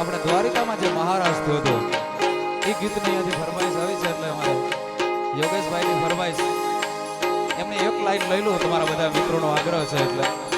આપણે દ્વારિકામાં જે મહારાજ થયો હતો, એ ગીતની આજે ફરમાઈશ આવી છે એટલે અમારે યોગેશભાઈની ફરમાઈશ. એમને એક લાઈન લઈ લો, તમારા બધા મિત્રોનો આગ્રહ છે એટલે.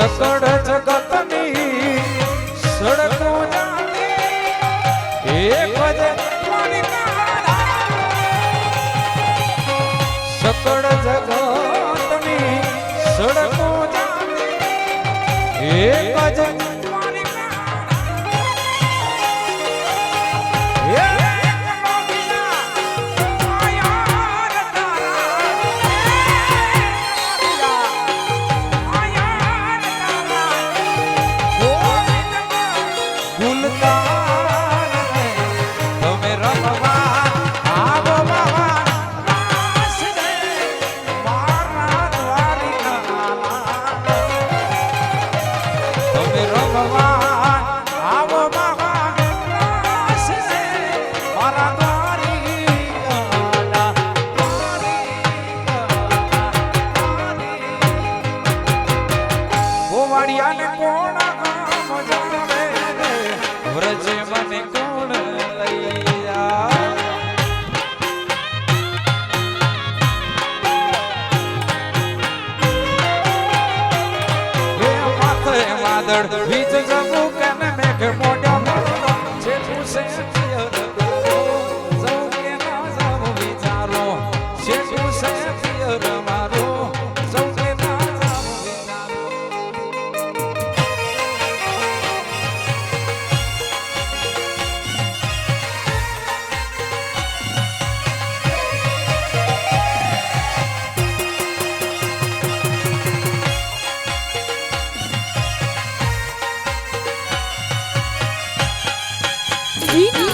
सकड जगतनी सडको जाती. एक सकड દરિયાને કોણ વ્રજે મને કોણ માદળ વીજ Dream